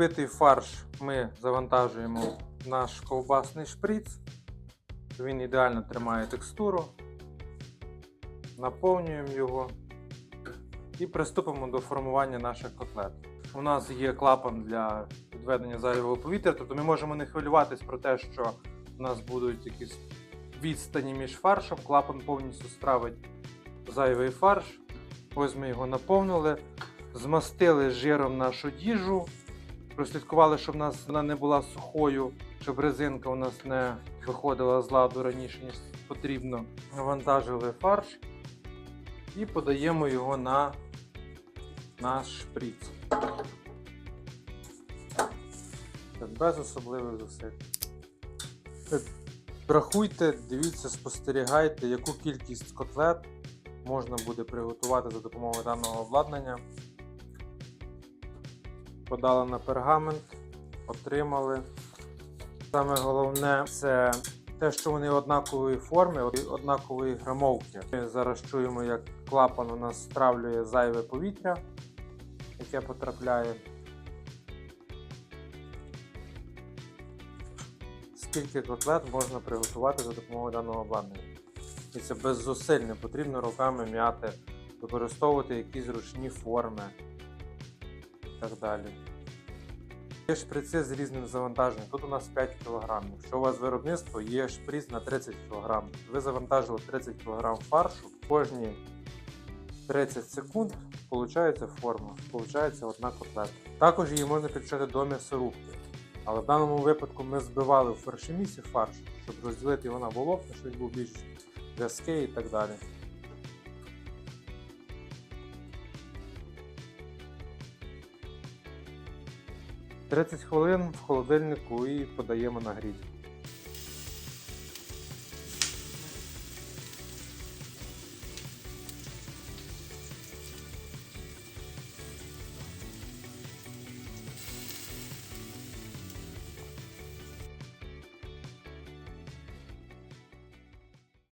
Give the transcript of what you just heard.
збитий фарш ми завантажуємо в наш ковбасний шприц. Він ідеально тримає текстуру. Наповнюємо його і приступимо до формування наших котлет. У нас є клапан для відведення зайвого повітря, тобто ми можемо не хвилюватись про те, що у нас будуть якісь відстані між фаршем. Клапан повністю стравить зайвий фарш. Ось ми його наповнили, змастили жиром нашу діжу, прослідкували, щоб у нас вона не була сухою, щоб резинка у нас не виходила з ладу раніше, ніж потрібно. Навантажили фарш і подаємо його на наш шприц. Так, без особливих зусиль. Рахуйте, дивіться, спостерігайте, яку кількість котлет можна буде приготувати за допомогою даного обладнання. Подали на пергамент, отримали. Саме головне це те, що вони однакової форми, однакової грамовки. Ми зараз чуємо, як клапан у нас стравлює зайве повітря, яке потрапляє. Скільки котлет можна приготувати за допомогою даного обладнання? І це без зусиль, не потрібно руками м'яти, використовувати якісь ручні форми так далі. Є шприци з різним завантаженням. Тут у нас 5 кг. Якщо у вас виробництво, є шприц на 30 кг. Ви завантажили 30 кг фаршу, кожні 30 секунд получається форма, получається одна котлета. Також її можна підключати до м'ясорубки. Але в даному випадку ми збивали в фаршемісі фарш, щоб розділити його на волокна, щоб був більш в'язкий і так далі. Тридцять хвилин в холодильнику і подаємо на гріль.